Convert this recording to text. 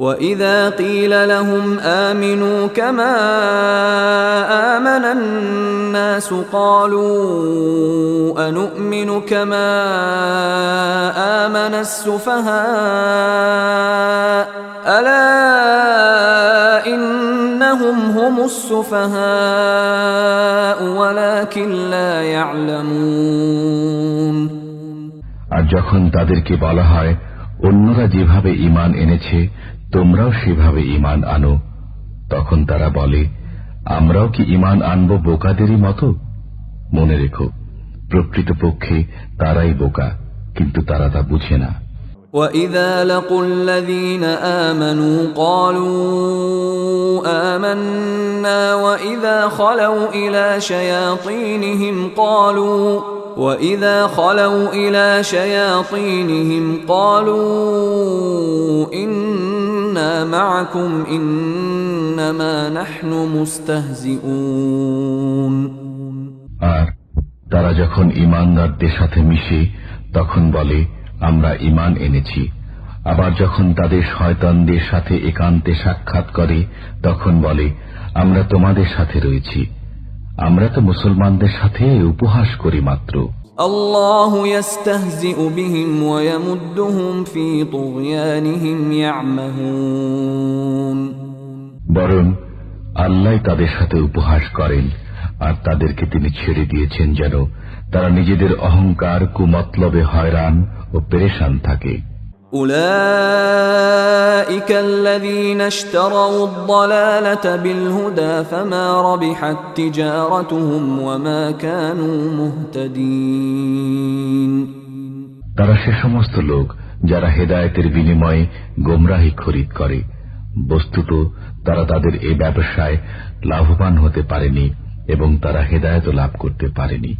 وإذا قيل لهم آمنوا كما آمن الناس قالوا أنؤمن كما آمن السفهاء ألا إنهم هم السفهاء ولكن لا يعلمون আর যখন তাদেরকে বলা হয় অন্যরা যেভাবে ইমান এনেছে তোমরাও সেভাবে ইমান আনো তখন তারা বলে আমরাও কি ইমান আনব বোকাদেরই মতো মনে রেখো প্রকৃতপক্ষে তারাই বোকা কিন্তু তারা তা বুঝে না وإذا لقوا الذين آمنوا قالوا آمنا وإذا خلوا إلى شياطينهم قالوا وإذا خلوا إلى شياطينهم قالوا إنا معكم إنما نحن مستهزئون আর তারা যখন ইমানদারদের সাথে মিশে তখন বলে আমরা ইমান এনেছি আবার যখন তাদের শয়তানদের সাথে একান্তে সাক্ষাৎ করে তখন বলে আমরা তোমাদের সাথে রয়েছি আমরা তো মুসলমানদের সাথে উপহাস করি মাত্র الله يستهزئ بهم ويمدهم في طغيانهم يعمهون বরং আল্লাহ তাদের সাথে উপহাস করেন আর তাদেরকে তিনি ছেড়ে দিয়েছেন যেন তারা নিজেদের অহংকার কুমতলবে হয়রান ও পেরেশান থাকে أولئك الذين اشتروا الضلالة بالهدى فما ربحت تجارتهم وما كانوا مهتدين তারা সে সমস্ত লোক যারা হেদায়েতের বিনিময়ে গোমরাহি খরিদ করে বস্তুত তারা তাদের এই ব্যবসায় লাভবান হতে পারেনি এবং তারা হেদায়ত লাভ করতে পারেনি